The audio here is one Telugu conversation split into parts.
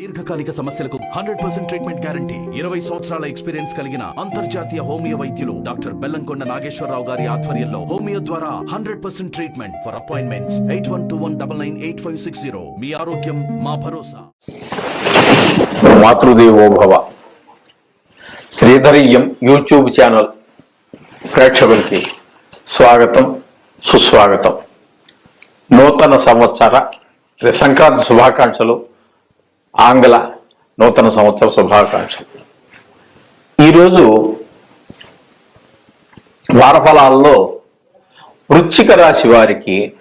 దీర్ఘకాలిక సమస్యలకు హండ్రెడ్ పర్సెంట్ ట్రీట్మెంట్ గ్యారంటీ ఇరవై సంవత్సరాల ఎక్స్పీరియన్స్ కలిగిన అంతర్జాతీయ హోమియో వైద్యులు డాక్టర్ బెల్లంకొండ నాగేశ్వరరావు గారి ఆధ్వర్యంలో హోమియో ద్వారా hundred percent treatment for appointments. Eight one two one double nine eight five six zero. మీ ఆరోగ్యం మా భరోసా. మాతృదేవోభవ. శ్రీధరియం యూట్యూబ్ ఛానల్ ప్రేక్షకులకి స్వాగతం సుస్వాగతం. నూతన సంవత్సర సంక్రాంతి శుభాకాంక్షలు ఆంగ్ల నూతన సంవత్సర శుభాకాంక్షలు. ఈరోజు వారఫలాల్లో వృచ్చిక రాశి వారికి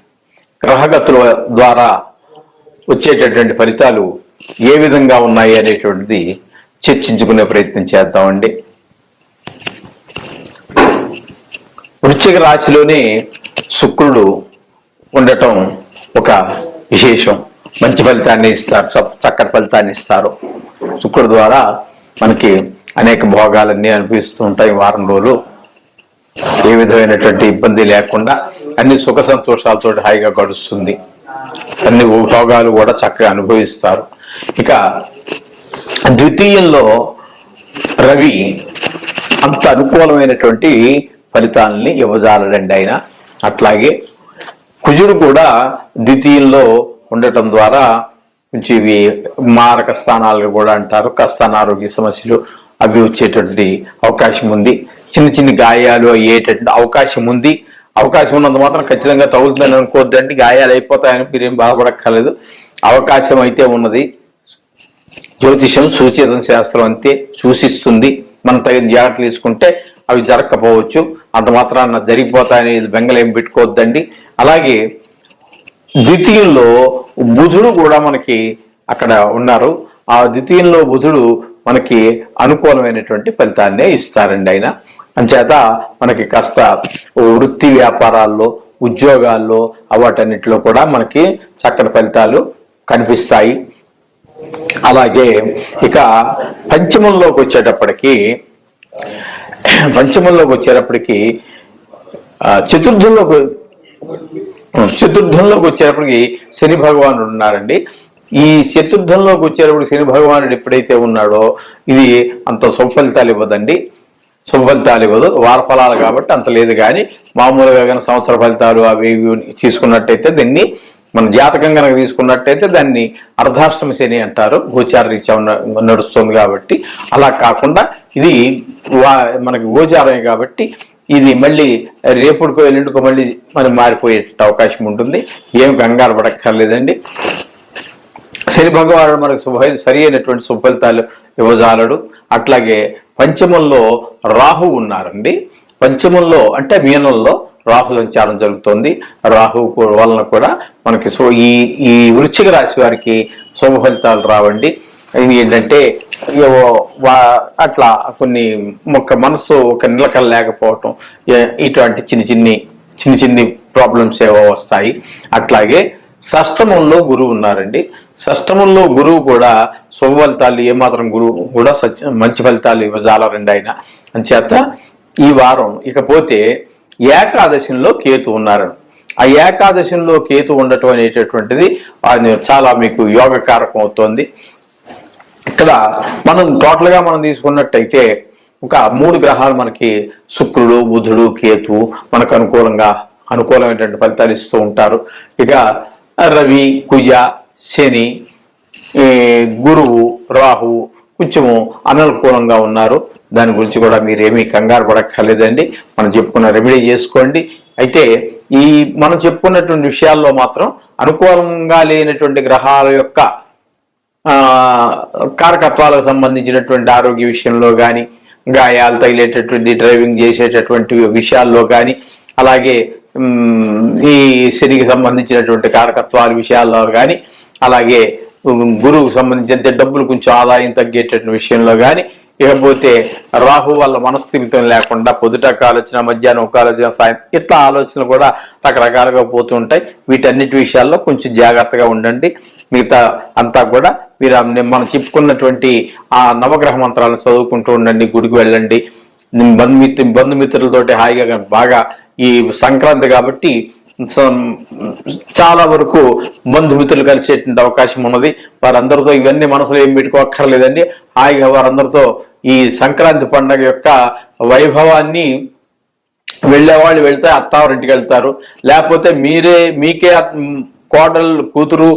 గ్రహగతుల ద్వారా వచ్చేటటువంటి ఫలితాలు ఏ విధంగా ఉన్నాయి అనేటువంటిది చర్చించుకునే ప్రయత్నం చేద్దామండి. వృశ్చిక రాశిలోనే శుక్రుడు ఉండటం ఒక విశేషం. మంచి ఫలితాన్ని ఇస్తారు చ- చక్కటి ఫలితాన్ని ఇస్తారు. శుక్రుడు ద్వారా మనకి అనేక భోగాలన్నీ అనిపిస్తూ ఉంటాయి వారం రోజులు. ఏ విధమైనటువంటి ఇబ్బంది లేకుండా అన్ని సుఖ సంతోషాలతో హాయిగా గడుస్తుంది. అన్ని భోగాలు కూడా చక్కగా అనుభవిస్తారు. ఇక ద్వితీయంలో రవి అంత అనుకూలమైనటువంటి ఫలితాలని ఇవ్వజాలడండి ఆయన. అట్లాగే కుజుడు కూడా ద్వితీయంలో ఉండటం ద్వారా కొంచెం ఇవి మారక స్థానాలు కూడా అంటారు. కాస్త అనారోగ్య సమస్యలు అవి వచ్చేటువంటి అవకాశం ఉంది. చిన్న చిన్న గాయాలు అయ్యేటటువంటి అవకాశం ఉంది. అవకాశం ఉన్నంత మాత్రం ఖచ్చితంగా తగులుతుందని అనుకోవద్దండి గాయాలు అయిపోతాయని మీరేం బాధపడక్కర్లేదు. అవకాశం అయితే ఉన్నది. జ్యోతిషం సూచితం శాస్త్రం అంతే సూచిస్తుంది. మనం తగిన జాగ్రత్తలు తీసుకుంటే అవి జరగకపోవచ్చు. అంత మాత్రాన జరిగిపోతాయని బెంగలేం పెట్టుకోవద్దండి. అలాగే ద్వితీయంలో బుధుడు కూడా మనకి అక్కడ ఉన్నారు. ఆ ద్వితీయంలో బుధుడు మనకి అనుకూలమైనటువంటి ఫలితాన్నే ఇస్తారండి ఆయన. అంచేత మనకి కాస్త వృత్తి వ్యాపారాల్లో ఉద్యోగాల్లో వాటన్నిటిలో కూడా మనకి చక్కటి ఫలితాలు కనిపిస్తాయి. అలాగే ఇక పంచమంలోకి వచ్చేటప్పటికి పంచమంలోకి వచ్చేటప్పటికి ఆ, చతుర్థంలోకి చతుర్థంలోకి వచ్చేటప్పటికి శని భగవానుడు ఉన్నారండి. ఈ చతుర్థంలోకి వచ్చేటప్పుడు శని భగవానుడు ఎప్పుడైతే ఉన్నాడో ఇది అంత సుఫలితాలు ఇవ్వదండి. శుభఫలితాలు ఇవ్వదు. వార ఫలాలు కాబట్టి అంత లేదు కానీ మామూలుగా కానీ సంవత్సర ఫలితాలు అవి ఇవి తీసుకున్నట్టయితే దీన్ని మన జాతకం కనుక తీసుకున్నట్టయితే దాన్ని అర్ధాష్టమ శని అంటారు. గోచార రీత్యా నడుస్తుంది కాబట్టి. అలా కాకుండా ఇది వా- మనకి గోచారమే కాబట్టి ఇది మళ్ళీ రేపుడుకో ఎల్లుండికో మళ్ళీ మనం మారిపోయే అవకాశం ఉంటుంది. ఏం కంగారు పడక్కర్లేదండి. శని భగవానుడు మనకు శుభ సరి అయినటువంటి శుభఫలితాలు ఇవ్వజాలడు. అట్లాగే పంచమంలో రాహు ఉన్నారండి. పంచమంలో అంటే మీనంలో రాహు సంచారం జరుగుతుంది. రాహు వలన కూడా మనకి ఈ ఈ వృశ్చిక రాశి వారికి శుభ ఫలితాలు రావండి. ఏంటంటే ఏవో అట్లా కొన్ని ఒక మనసు ఒక నిలకడ లేకపోవటం ఇటువంటి చిన్న చిన్ని చిన్న చిన్ని ప్రాబ్లమ్స్ ఏవో వస్తాయి. అట్లాగే షష్టమంలో గురువు ఉన్నారండి. షష్టమంలో గురువు కూడా శుభ ఫలితాలు ఏమాత్రం గురువు కూడా సత్య మంచి ఫలితాలు ఇవ్వజాలరండి ఆయన అంచేత ఈ వారం ఇకపోతే ఏకాదశిలో కేతు ఉన్నారండి ఆ ఏకాదశిలో కేతు ఉండటం అనేటటువంటిది అది చాలా మీకు యోగకారకం అవుతోంది. ఇక్కడ మనం టోటల్గా మనం తీసుకున్నట్టయితే ఒక మూడు గ్రహాలు మనకి శుక్రుడు బుధుడు కేతు మనకు అనుకూలంగా అనుకూలమైనటువంటి ఫలితాలు ఇస్తూ ఉంటారు. ఇక రవి కుజ శని ఈ గురువు రాహు కొంచెము అననుకూలంగా ఉన్నారు. దాని గురించి కూడా మీరు ఏమీ కంగారు పడక్కర్లేదండి. మనం చెప్పుకున్న రెమెడీ చేసుకోండి. అయితే ఈ మనం చెప్పుకున్నటువంటి విషయాల్లో మాత్రం అనుకూలంగా లేనటువంటి గ్రహాల యొక్క కారకత్వాలకు సంబంధించినటువంటి ఆరోగ్య విషయంలో కానీ గాయాలు తగిలేటటువంటి డ్రైవింగ్ చేసేటటువంటి విషయాల్లో కానీ అలాగే ఈ శనికి సంబంధించినటువంటి కారకత్వాల విషయాల్లో కానీ అలాగే గురువుకు సంబంధించిన డబ్బులు కొంచెం ఆదాయం తగ్గేటటువంటి విషయంలో కానీ ఇకపోతే రాహు వల్ల మనస్థిమితం లేకుండా పొద్దుటకు ఆలోచన మధ్యాహ్నం ఒక ఆలోచన సాయం ఇట్లా ఆలోచనలు కూడా రకరకాలుగా పోతూ ఉంటాయి. వీటన్నిటి విషయాల్లో కొంచెం జాగ్రత్తగా ఉండండి. మిగతా అంతా కూడా మీరు మనం చెప్పుకున్నటువంటి ఆ నవగ్రహ మంత్రాలను చదువుకుంటూ ఉండండి గుడికి వెళ్ళండి. బంధుమిత్రు బంధుమిత్రులతోటి హాయిగా బాగా ఈ సంక్రాంతి కాబట్టి చాలా వరకు బంధుమిత్రులు కలిసేటువంటి అవకాశం ఉన్నది. వారందరితో ఇవన్నీ మనసులో ఏం పెట్టుకోక్కర్లేదండి. హాయిగా వారందరితో ఈ సంక్రాంతి పండగ యొక్క వైభవాన్ని వెళ్ళేవాళ్ళు వెళ్తే అత్తావారింటికి వెళ్తారు. లేకపోతే మీరే మీకే కోడలు కూతురు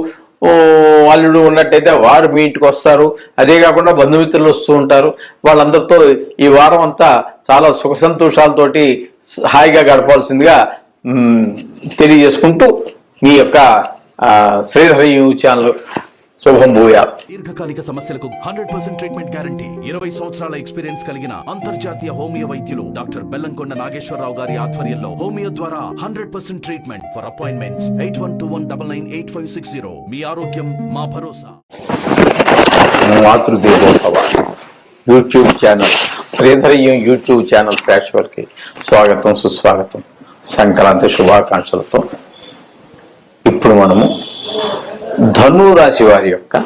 అల్లుడు ఉన్నట్టయితే వారు మీ ఇంటికి వస్తారు. అదే కాకుండా బంధుమిత్రులు వస్తూ ఉంటారు. వాళ్ళందరితో ఈ వారం అంతా చాలా సుఖ సంతోషాలతోటి హాయిగా గడపాల్సిందిగా తెలియజేసుకుంటూ మీ యొక్క శ్రీధర యూట్యూబ్ ఛానల్ శుభం భూయా. దీర్ఘకాలిక సమస్యలకు హండ్రెడ్ పర్సెంట్ ట్రీట్మెంట్ గ్యారంటీ. ఇరవై సంవత్సరాల ఎక్స్పీరియన్స్ కలిగిన అంతర్జాతీయ హోమియో వైద్యులు డాక్టర్ బెల్లంకొండ నాగేశ్వరరావు గారి ఆధ్వర్యంలో హోమియో ద్వారా hundred percent treatment for appointments. Eight one two one double nine eight five six zero. మీ ఆరోగ్యం మా భరోసా. మాతృదేవోభవ. యూట్యూబ్ ఛానల్ శ్రీధరయ్యం యూట్యూబ్ ఛానల్ ప్రేక్షకులకి స్వాగతం సుస్వాగతం. సంక్రాంతి శుభాకాంక్షలతో ఇప్పుడు మనము రాశి వారి యొక్క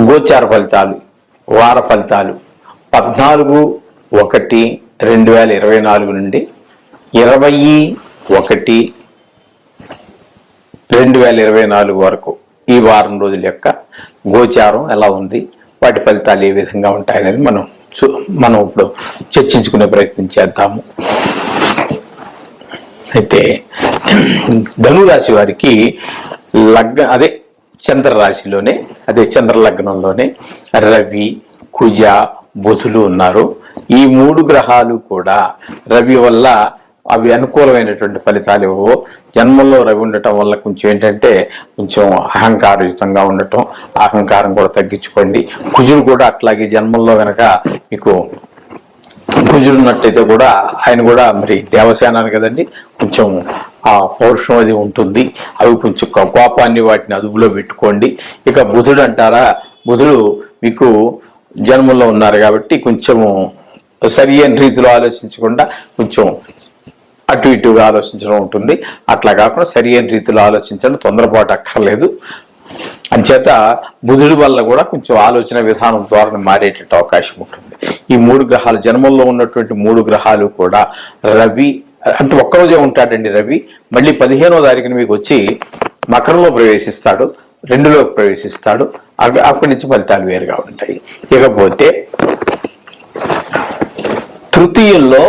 గోచార ఫలితాలు వార ఫలితాలు పద్నాలుగు ఒకటి రెండు వేల ఇరవై నాలుగు నుండి ఇరవై ఒకటి రెండు వేల ఇరవై నాలుగు వరకు ఈ వారం రోజుల యొక్క గోచారం ఎలా ఉంది వాటి ఫలితాలు ఏ విధంగా ఉంటాయనేది మనం చూ- మనం ఇప్పుడు చర్చించుకునే ప్రయత్నం చేద్దాము. అయితే ధనురాశి వారికి లగ్న అదే చంద్ర రాశిలోనే అదే చంద్ర లగ్నంలోనే రవి కుజ బుధులు ఉన్నారు. ఈ మూడు గ్రహాలు కూడా రవి వల్ల అవి అనుకూలమైనటువంటి ఫలితాలు ఇవ్వవు జన్మంలో రవి ఉండటం వల్ల కొంచెం ఏంటంటే కొంచెం అహంకారయుతంగా ఉండటం అహంకారం కూడా తగ్గించుకోండి. కుజుడు కూడా అట్లాగే జన్మంలో కనుక మీకు కుజుడు ఉన్నట్టయితే కూడా ఆయన కూడా మరి దేవసేనాన్ని కదండి కొంచెం ఆ పౌరుషం అది ఉంటుంది. అవి కొంచెం కోపాన్ని వాటిని అదుపులో పెట్టుకోండి. ఇక బుధుడు అంటారా బుధుడు మీకు జన్మంలో ఉన్నారు కాబట్టి కొంచెము సరి అయిన రీతిలో ఆలోచించకుండా కొంచెం అటు ఇటుగా ఆలోచించడం ఉంటుంది. అట్లా కాకుండా సరి అయిన రీతిలో ఆలోచించడం తొందరపాటు అక్కర్లేదు. అంచేత బుధుడి వల్ల కూడా కొంచెం ఆలోచన విధానం ద్వారా మారేటట్టు అవకాశం ఉంటుంది. ఈ మూడు గ్రహాలు జన్మంలో ఉన్నటువంటి మూడు గ్రహాలు కూడా రవి అంటే ఒక్కరోజే ఉంటాడండి రవి. మళ్ళీ పదిహేనో తారీఖున మీకు వచ్చి మకరంలో ప్రవేశిస్తాడు రెండులోకి ప్రవేశిస్తాడు అవి అక్కడి నుంచి ఫలితాలు వేరుగా ఉంటాయి. ఇకపోతే తృతీయంలో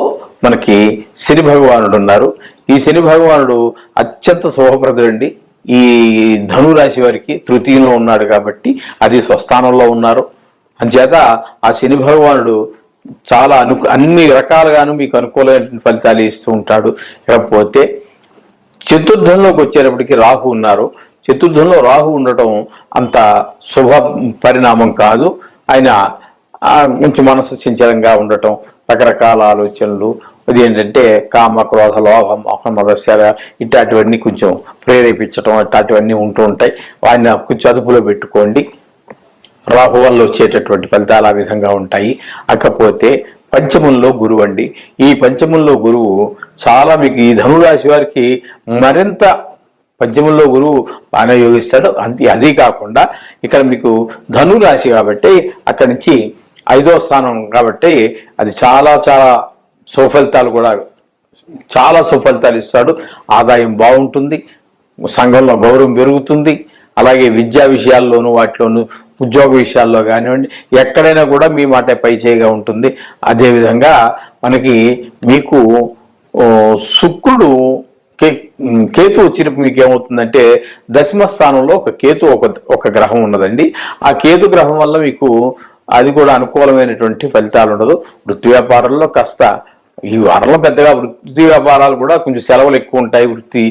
మనకి శని భగవానుడు ఉన్నారు. ఈ శని భగవానుడు అత్యంత శుభప్రదుడండి. ఈ ధనురాశి వారికి తృతీయంలో ఉన్నాడు కాబట్టి అది స్వస్థానంలో ఉన్నారు. అంచేత ఆ శని భగవానుడు చాలా అను అన్ని రకాలుగాను మీకు అనుకూలమైన ఫలితాలు ఇస్తూ ఉంటాడు. ఇకపోతే చతుర్థంలోకి వచ్చేటప్పటికి రాహు ఉన్నారు. చతుర్థంలో రాహు ఉండటం అంత శుభ పరిణామం కాదు. ఆయన కొంచెం మనసు చంచలంగా ఉండటం రకరకాల ఆలోచనలు అది ఏంటంటే కామ క్రోధ లోభం మోహ ఇట్లాంటివన్నీ కొంచెం ప్రేరేపించడం ఇట్లాంటివన్నీ ఉంటూ ఉంటాయి. ఆయన కొంచెం అదుపులో పెట్టుకోండి. రాహు వల్ల వచ్చేటటువంటి ఫలితాలు ఆ విధంగా ఉంటాయి. అకపోతే పంచమంలో గురువు అండి. ఈ పంచమంలో గురువు చాలా మీకు ఈ ధనురాశి వారికి మరింత పద్యముల్లో గురువు బాగానే యోగిస్తాడు. అంతే అదే కాకుండా ఇక్కడ మీకు ధనురాశి కాబట్టి అక్కడి నుంచి ఐదో స్థానం కాబట్టి అది చాలా చాలా సుఫలితాలు కూడా చాలా సుఫలితాలు ఇస్తాడు. ఆదాయం బాగుంటుంది సంఘంలో గౌరవం పెరుగుతుంది. అలాగే విద్యా విషయాల్లోనూ వాటిలోనూ ఉద్యోగ విషయాల్లో కానివ్వండి ఎక్కడైనా కూడా మీ మాట పై చేయగా ఉంటుంది. అదేవిధంగా మనకి మీకు శుక్రుడు కే కేతు వచ్చినప్పుడు మీకు ఏమవుతుందంటే దశమ స్థానంలో ఒక కేతు ఒక ఒక గ్రహం ఉన్నదండి. ఆ కేతు గ్రహం వల్ల మీకు అది కూడా అనుకూలమైనటువంటి ఫలితాలు ఉండదు. వృత్తి వ్యాపారంలో కాస్త ఈ వారంలో పెద్దగా వృత్తి వ్యాపారాలు కూడా కొంచెం సెలవులు ఎక్కువ ఉంటాయి. వృత్తి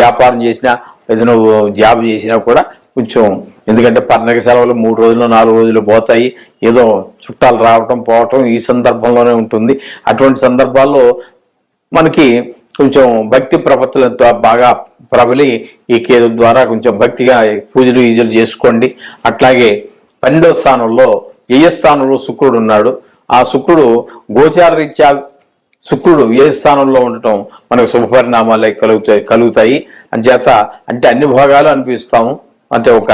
వ్యాపారం చేసినా ఏదైనా జాబ్ చేసినా కూడా కొంచెం ఎందుకంటే పండగ సెలవులు మూడు రోజులు నాలుగు రోజులు పోతాయి. ఏదో చుట్టాలు రావటం పోవటం ఈ సందర్భంలోనే ఉంటుంది. అటువంటి సందర్భాల్లో మనకి కొంచెం భక్తి ప్రపత్తులతో బాగా ప్రబలి ఈ కేదు ద్వారా కొంచెం భక్తిగా పూజలు ఈజలు చేసుకోండి. అట్లాగే పన్నెండవ స్థానంలో ఏ స్థానంలో శుక్రుడు ఉన్నాడు. ఆ శుక్రుడు గోచార రీత్యా శుక్రుడు ఏ స్థానంలో ఉండటం మనకు శుభపరిణామాలు కలుగుతాయి కలుగుతాయి. అంచేత అంటే అన్ని భోగాలు అనిపిస్తాము అంటే ఒక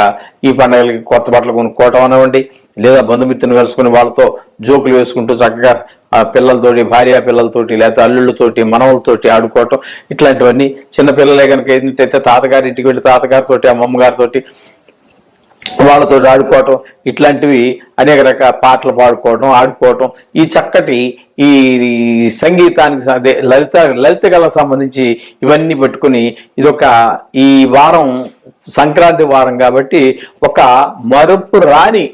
ఈ పండుగలకి కొత్త బట్టలు కొనుక్కోవటం అనివ్వండి. లేదా బంధుమిత్రులు కలుసుకుని వాళ్ళతో జోకులు వేసుకుంటూ చక్కగా ఆ పిల్లలతోటి భార్య పిల్లలతోటి లేకపోతే అల్లుళ్ళతోటి మనవులతోటి ఆడుకోవటం ఇట్లాంటివన్నీ చిన్నపిల్లలే కనుక ఏంటంటే తాతగారి ఇంటికి వెళ్ళి తాతగారితోటి అమ్మమ్మగారితోటి వాళ్ళతో ఆడుకోవటం ఇట్లాంటివి అనేక రకాల పాటలు పాడుకోవటం ఆడుకోవటం. ఈ చక్కటి ఈ సంగీతానికి అదే లలిత లలిత కళకు సంబంధించి ఇవన్నీ పెట్టుకుని ఇదొక ఈ వారం సంక్రాంతి వారం కాబట్టి ఒక మరుపు రాని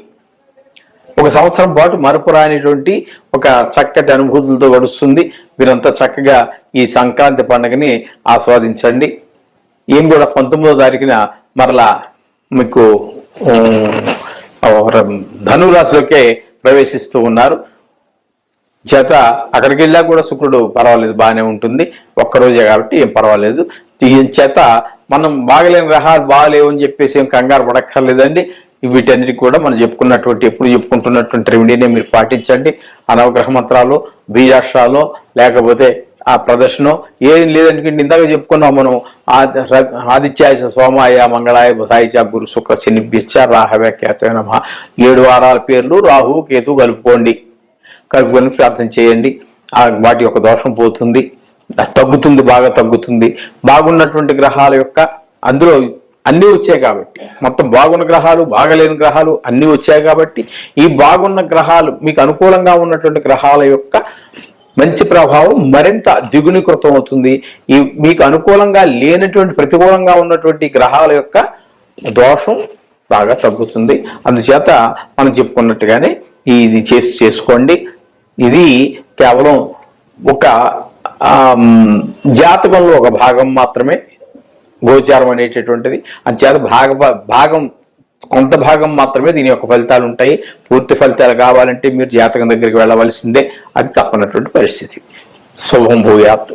ఒక సంవత్సరం పాటు మరపు రానిటువంటి ఒక చక్కటి అనుభూతులతో గడుస్తుంది. మీరంతా చక్కగా ఈ సంక్రాంతి పండుగని ఆస్వాదించండి. ఏం కూడా పంతొమ్మిదో తారీఖున మరలా మీకు ధనురాశిలోకే ప్రవేశిస్తూ ఉన్నారు. చేత అక్కడికి వెళ్ళా కూడా శుక్రుడు పర్వాలేదు బాగానే ఉంటుంది. ఒక్కరోజే కాబట్టి ఏం పర్వాలేదు. దీని చేత మనం బాగలేని గ్రహాలు బాగలేవు అని చెప్పేసి ఏం కంగారు పడక్కర్లేదండి. వీటన్నిటి కూడా మనం చెప్పుకున్నటువంటి ఎప్పుడు చెప్పుకుంటున్నటువంటి రెమెడీనే మీరు పాటించండి. అనవగ్రహ మంత్రాలు బీజాక్షరాలు లేకపోతే ఆ ప్రదర్శన ఏం లేదంటే ఇందాక చెప్పుకున్నాం మనం ఆది- ర- ఆదిత్యాయ సోమాయ మంగళాయ బుధాయిచ గురు శుక్ర శని రాహవే కేతవ నమ. ఏడు వారాల పేర్లు రాహు కేతు కలుపుకోండి. కలుపుకొని ప్రార్థన చేయండి. ఆ వాటి యొక్క దోషం పోతుంది. తగ్గుతుంది బాగా తగ్గుతుంది. బాగున్నటువంటి గ్రహాల యొక్క అందులో అన్నీ వచ్చాయి కాబట్టి. మొత్తం బాగున్న గ్రహాలు బాగలేని గ్రహాలు అన్నీ వచ్చాయి కాబట్టి ఈ బాగున్న గ్రహాలు మీకు అనుకూలంగా ఉన్నటువంటి గ్రహాల యొక్క మంచి ప్రభావం మరింత దిగునీకృతం అవుతుంది. ఈ మీకు అనుకూలంగా లేనటువంటి ప్రతికూలంగా ఉన్నటువంటి గ్రహాల యొక్క దోషం బాగా తగ్గుతుంది. అందుచేత మనం చెప్పుకున్నట్టుగానే ఇది చేసి చేసుకోండి. ఇది కేవలం ఒక జాతకంలో ఒక భాగం మాత్రమే గోచారం అనేటటువంటిది. అంచేత భాగ భాగం కొంత భాగం మాత్రమే దీని యొక్క ఫలితాలు ఉంటాయి. పూర్తి ఫలితాలు కావాలంటే మీరు జాతకం దగ్గరికి వెళ్ళవలసిందే. అది తప్పనటువంటి పరిస్థితి. శుభం భూయాత్.